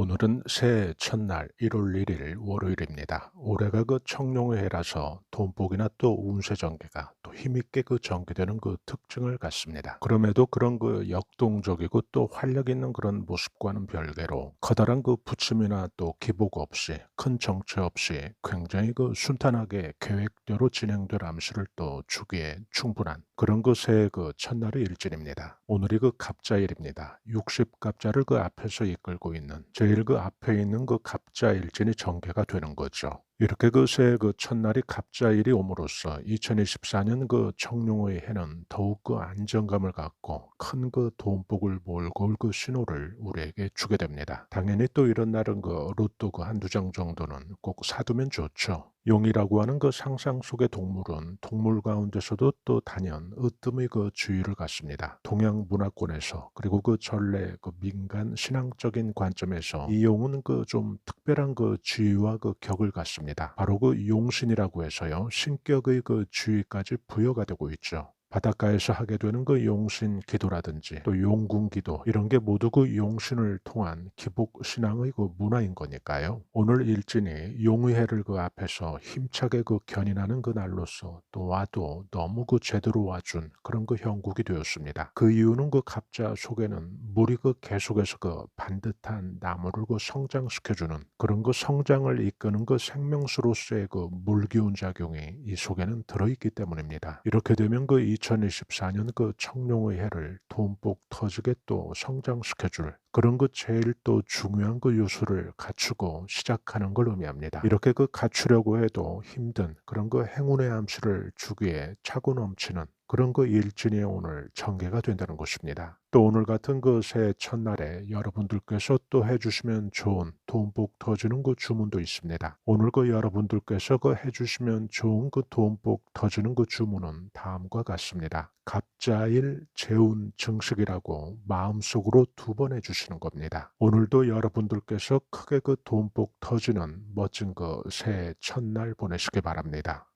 오늘은 새해 첫날 1월 1일 월요일입니다. 올해가 그 청룡의 해라서 돈복이나 또 운세 전개가 또 힘있게 그 전개되는 그 특징을 갖습니다. 그럼에도 그런 그 역동적이고 또 활력 있는 그런 모습과는 별개로 커다란 그 부침이나 또 기복 없이 큰 정체 없이 굉장히 그 순탄하게 계획대로 진행될 암시를 또 주기에 충분한 그런 그 새해 그 첫날의 일진입니다. 오늘이 그 갑자일입니다. 60갑자를 그 앞에서 이끌고 있는 제일 그 앞에 있는 그 갑자일진이 전개가 되는 거죠. 이렇게 그 새해 그 첫날이 갑자일이 옴으로써 2024년 그 청룡의 해는 더욱 그 안정감을 갖고 큰 그 돈복을 몰고 올 그 신호를 우리에게 주게 됩니다. 당연히 또 이런 날은 그 로또 그 한두 장 정도는 꼭 사두면 좋죠. 용이라고 하는 그 상상 속의 동물은 동물 가운데서도 또 단연 으뜸의 그 주의를 갖습니다. 동양 문화권에서 그리고 그 전래 그 민간 신앙적인 관점에서 이 용은 그 좀 특별한 그 주의와 그 격을 갖습니다. 바로 그 용신이라고 해서요 신격의 그 주의까지 부여가 되고 있죠. 바닷가에서 하게 되는 그 용신 기도라든지 또 용궁 기도 이런 게 모두 그 용신을 통한 기복 신앙의 그 문화인 거니까요. 오늘 일진이 용의해를 그 앞에서 힘차게 그 견인하는 그 날로서 또 와도 너무 그 제대로 와준 그런 그 형국이 되었습니다. 그 이유는 그 갑자 속에는 물이 그 계속해서 그 반듯한 나무를 그 성장시켜주는 그런 그 성장을 이끄는 그 생명수로서의 그 물기운 작용이 이 속에는 들어있기 때문입니다. 이렇게 되면 그 2024년 그 청룡의 해를 돈복 터지게 또 성장시켜줄 그런 그 제일 또 중요한 그 요소를 갖추고 시작하는 걸 의미합니다. 이렇게 그 갖추려고 해도 힘든 그런 그 행운의 암시를 주기에 차고 넘치는 그런 그 일진이 오늘 전개가 된다는 것입니다. 또 오늘 같은 그 새해 첫날에 여러분들께서 또 해주시면 좋은 돈복 터지는 그 주문도 있습니다. 오늘 그 여러분들께서 그 해주시면 좋은 그 돈복 터지는 그 주문은 다음과 같습니다. 갑자일 재운 증식이라고 마음속으로 두 번 해주시는 겁니다. 오늘도 여러분들께서 크게 그 돈복 터지는 멋진 그 새해 첫날 보내시기 바랍니다.